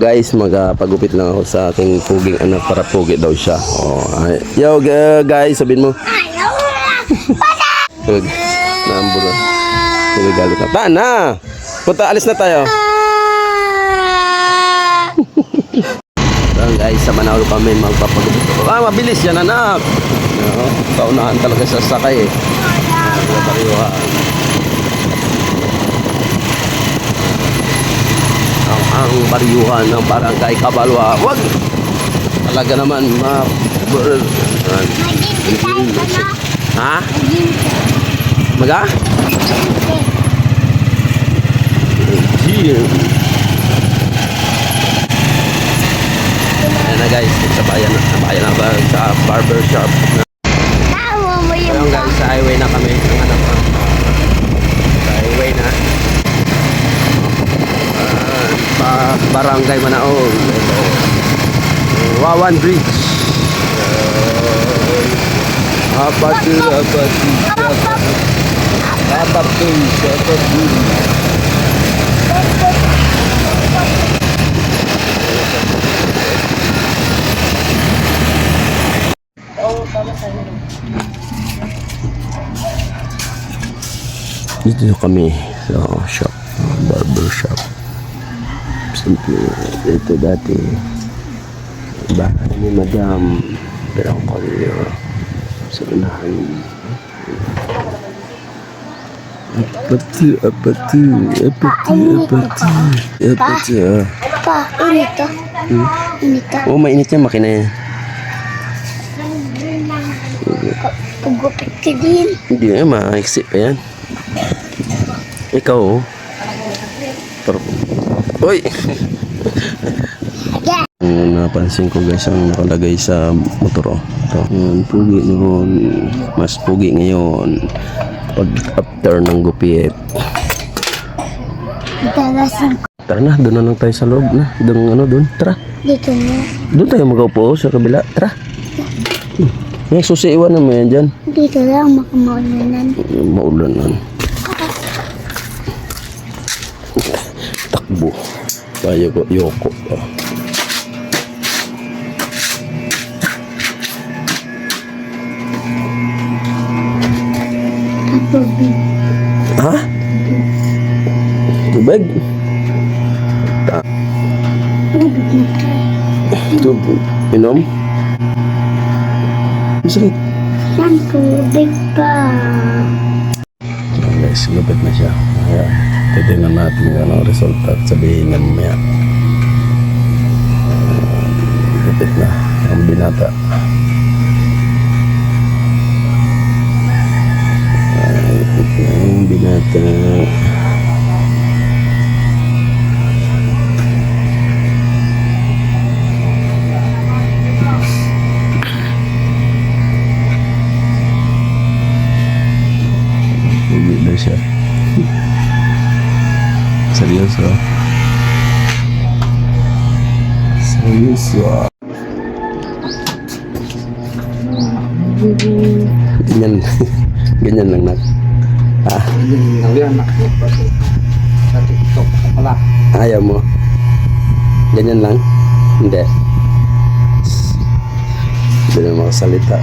Guys, magpagupit lang ako sa aking puging anak para pugi daw siya. Oh, ay. Yo, guys, sabihin mo. Naambur na. Tulog galit na. Ta na! Punta, alis na tayo. Ayan guys, sa Manalo kami magpapagupit. Ah, mabilis yan anak. No, kaunahan talaga sa sakay eh. Ah, mga bariwaan. ang, ang bariyuhan ng barangay Kabalwa. Wag! Talaga naman, ma... Ha? Maga? Gee. Ayan na guys, sa bayan na, sa bayan na ba, sa barber shop. Tawa mo yung Ayun guys, sa highway na kami. Ang anak ko. Sa highway na. Ah, pa barangay Manaon. Ito. Wawan Bridge. Apatu, apatu, apatu. Apatu, apatu. Dito kami sa shop, barber shop. Simple, ito dati bahay ni Madam Berangkolyo sa unahan. Apati, apati, apati, apati, apati, ah. Pa, init to. Init to. Oh, mainit yan, makina yan. Pagupit ka din. Hindi eh, maiksi pa yan. Ikaw, oh. Pero, Uy! Napansin ko guys ang nakalagay sa motor oh. Ito. Yan, pugi noon. Mas pugi ngayon. Pag after ng gupit. Dalasin ko Tara na, doon na lang tayo sa loob na. Doon ano doon. Tara. dito mo. Doon tayo magaupo oh, sa kabila. Tara. Hmm. Susi iwanan mo yan dyan. Dito lang makamaunanan. Maulan nan. Takbo. Tayo ko, yoko. Ah. Tubig. Ha? Tubig? Tubig na. Inom? Masakit. Yan, tubig pa. Guys, lupit na siya. Ayan. Titignan natin yung ano, resulta at sabihin nga mamaya. Ayan, lupit na. Ang binata. Seryoso. Seryoso. Ganyan. Ganyan lang nak. Ah, ayaw mo. Ganyan lang. Hindi. Hindi na makasalita.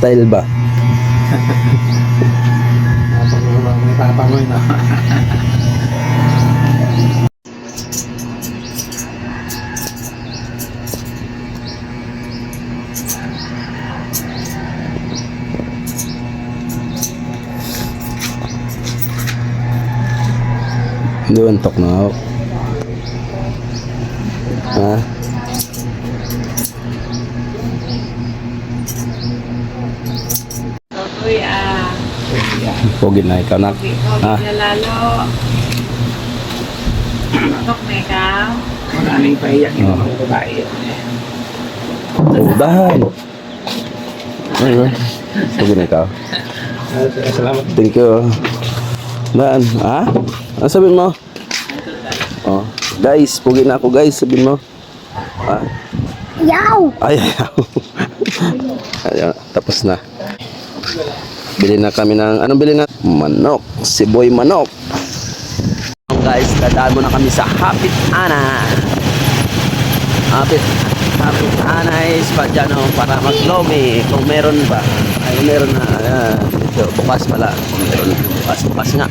Style ba? May tatangoy na. Doon tok na ako. Ha? Uy, ah, Pogi na ikaw nak. Ha? na lalo. Tok na ikaw. Maraming paiyak yung mga babae. Oh, dahan. Ayun. Pogi na ikaw. Salamat. Thank you. Daan. Ha? Ano sabihin mo? Oh. Guys, pogi na ako guys. Sabihin mo. Ha? Yaw! Ay, ayaw. Ayaw. Tapos na. Bili na kami ng, anong bili na? Manok. Si Boy Manok. Guys, dadaan muna kami sa Hapit Ana. Hapit, Hapit Ana is pa dyan oh, para maglomi. Kung meron ba. Ay, meron na. Ayan. Ito, bukas pala. Kung meron. Bukas, bukas nga.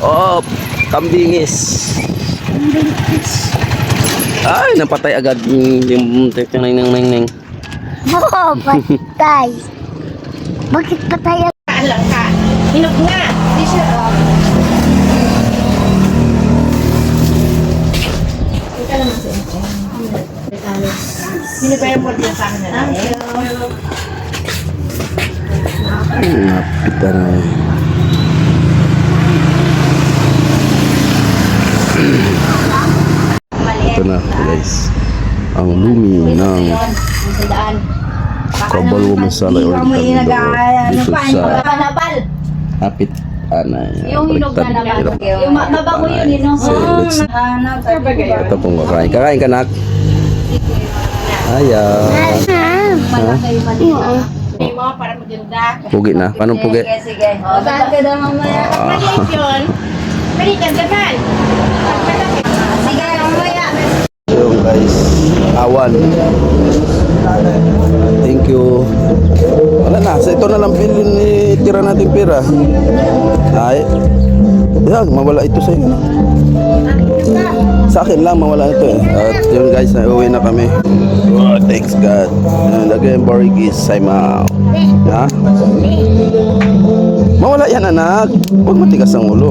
Oh, kambingis. Ay, napatay agad yung yung nang nang nang nang. Oo, patay. Bakit patay ako? Alam ka. Hinog nga. Di siya. Hinipay mo din sa akin na lang. Napita na eh. Ito na guys. Ang lumi ng Kabalwa masala or dito sa Hapit Anay. Yung hinog na naman. Yung ma- mabango yun, yun. So, let's, ito pong kakain. Kakain ka nak? Ayaw. Hindi mo para maganda. Pugi na. Paano pugi? Sige, sige. O, saan ka daw mamaya? Maliit yun. Maliit yan, ganun. Sige, mamaya. Yung guys, awan. Thank you. Wala na, sa ito na lang bilhin ni tira natin pera. Ay. Yan, mawala ito sa iyo. Sa akin lang, mawala ito eh. At yun guys, na uwi na kami. Oh, thanks God. And again, Borigis, I'm out. Ha? Mawala yan anak. Huwag matigas ang ulo.